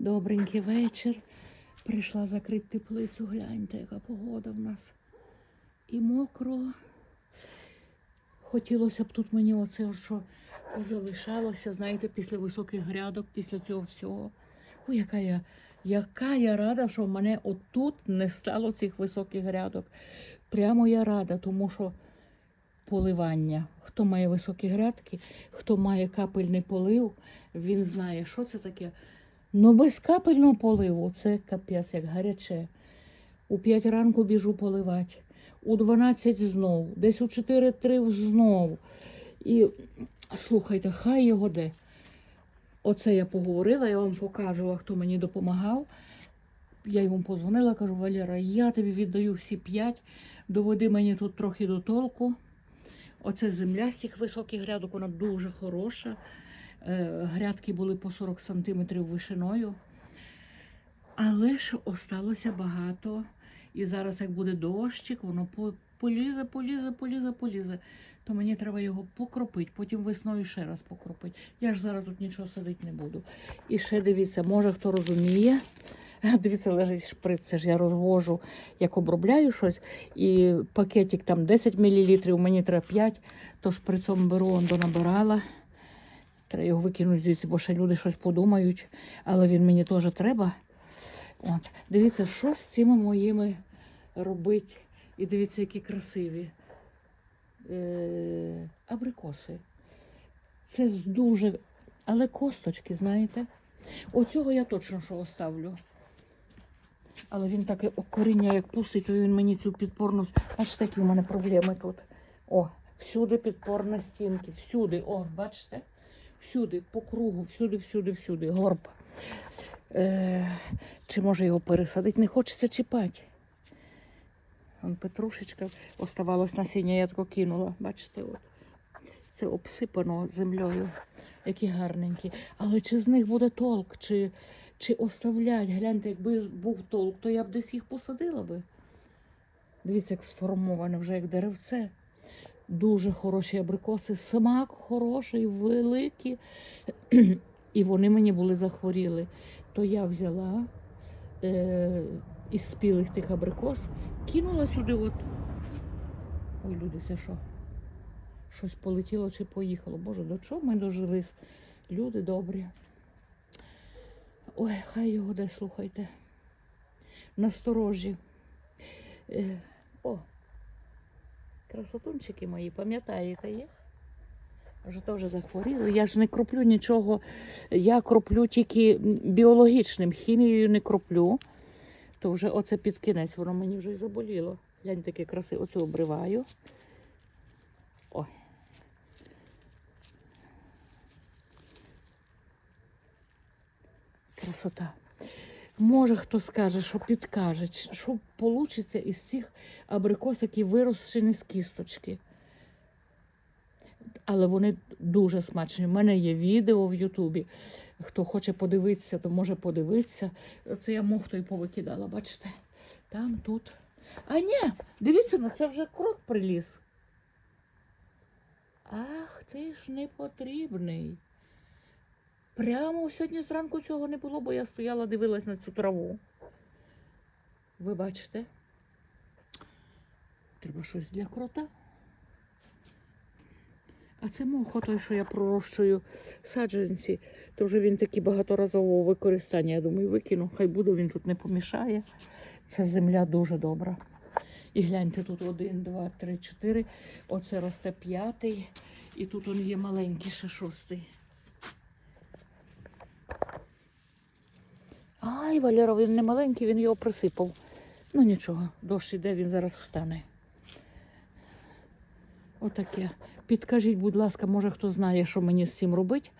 Добренький вечір. Прийшла закрити теплицю. Гляньте, яка погода в нас. І мокро. Хотілося б тут мені оце, що залишалося, знаєте, після високих грядок, після цього всього. Ой, яка я, яка я рада, що в мене отут не стало цих високих грядок. Прямо я рада, тому що поливання. Хто має високі грядки, хто має капельний полив, він знає, що це таке. Ну, без капельного поливу це капець, як гаряче. У 5 ранку біжу поливати, у 12 знов, десь у 4-3 знов. І слухайте, хай його де. Оце я поговорила, я вам показувала, хто мені допомагав. Я йому позвонила, кажу, Валера, я тобі віддаю всі п'ять, доведи мені тут трохи до толку. Оце земля з цих високих грядок, вона дуже хороша. Е, Грядки були по 40 сантиметрів вишиною. Але ж осталося багато. І зараз, як буде дощик, воно полізе, полізе, полізе, полізе. То мені треба його покропити, потім весною ще раз покропити. Я ж зараз тут нічого садити не буду. І ще дивіться, може хто розуміє. Дивіться, лежить шприц, це ж я розвожу, як обробляю щось, і пакетик там 10 мл, мені треба 5, то шприцом беру, он донабирала. Треба його викинути звідси, бо ще люди щось подумають, але він мені теж треба. От. Дивіться, що з цими моїми робить. І дивіться, які красиві е- абрикоси. Це з дуже. Але косточки, знаєте? Оцього я точно що оставлю. Але він таке коріння, як пустить, то він мені цю підпорну. Аж такі в мене проблеми тут. О, всюди підпорна стінки, всюди. О, бачите? Всюди, по кругу, всюди, всюди, всюди. Горб. Е, чи може його пересадити? Не хочеться чіпати. Вон петрушечка оставалось насіння, я тако кинула. Бачите, от. Це обсипано землею. Які гарненькі. Але чи з них буде толк, чи, чи оставлять? Гляньте, якби був толк, то я б десь їх посадила би. Дивіться, як сформоване вже як деревце. Дуже хороші абрикоси, смак хороший, великий. І вони мені були захворіли. То я взяла е, із спілих тих абрикос, кинула сюди. от. Ой, люди, це що? Щось полетіло чи поїхало. Боже, до чого ми дожились? Люди добрі. Ой, хай його де слухайте. Насторожі. Е, о, красотунчики мої, пам'ятаєте їх? Вже теж захворіли. Я ж не кроплю нічого. Я кроплю тільки біологічним, хімією не кроплю. То вже оце під кінець, воно мені вже й заболіло. Глянь, таке красиве. Оцю обриваю. Ой. Красота. Може, хто скаже, що підкаже, що вийде із цих абрикос, які вирощені з кісточки. Але вони дуже смачні. У мене є відео в Ютубі. Хто хоче подивитися, то може подивитися. Це я мохто і повикидала, бачите? Там, тут. А ні, дивіться, на це вже крот приліз. Ах, ти ж не потрібний. Прямо сьогодні зранку цього не було, бо я стояла, дивилась на цю траву. Ви бачите? Треба щось для крота. А це мохо той, що я пророщую саджанці, то вже він такий багаторазового використання. Я думаю, викину. Хай буде, він тут не помішає. Ця земля дуже добра. І гляньте, тут один, два, три, чотири. Оце росте п'ятий. І тут он є маленький ще шостий. Валера, він не маленький, він його присипав. Ну нічого, дощ іде, він зараз встане. Отаке. Підкажіть, будь ласка, може хто знає, що мені з цим робити.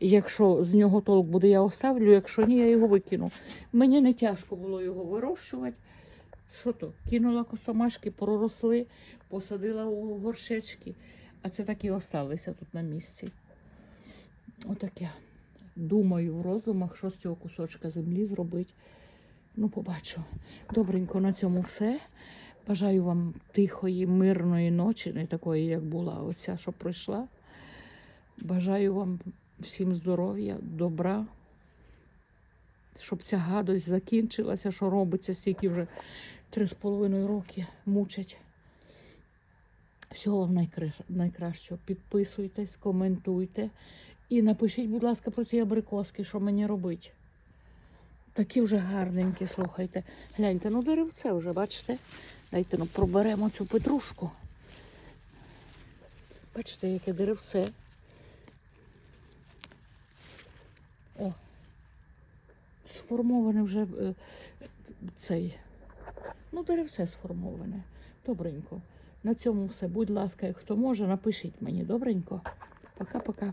Якщо з нього толк буде, я оставлю, якщо ні, я його викину. Мені не тяжко було його вирощувати. Що то? Кинула косомашки, проросли, посадила у горшечки, а це так і осталися тут на місці. Отаке. Думаю в роздумах, що з цього кусочка землі зробити. Ну, побачу. Добренько, на цьому все. Бажаю вам тихої, мирної ночі, не такої, як була оця, що пройшла. Бажаю вам всім здоров'я, добра. щоб ця гадость закінчилася, що робиться стільки вже три з половиною роки мучать. Всього вам найкращого. Підписуйтесь, коментуйте і напишіть, будь ласка, про ці абрикоски, що мені робити. Такі вже гарненькі, слухайте. Гляньте, ну деревце вже, бачите? Дайте ну, проберемо цю петрушку. Бачите, яке деревце. О, сформоване вже е, цей. Ну, деревце сформоване. Добренько. На цьому все. Будь ласка, хто може, напишіть мені. Добренько. Пока-пока.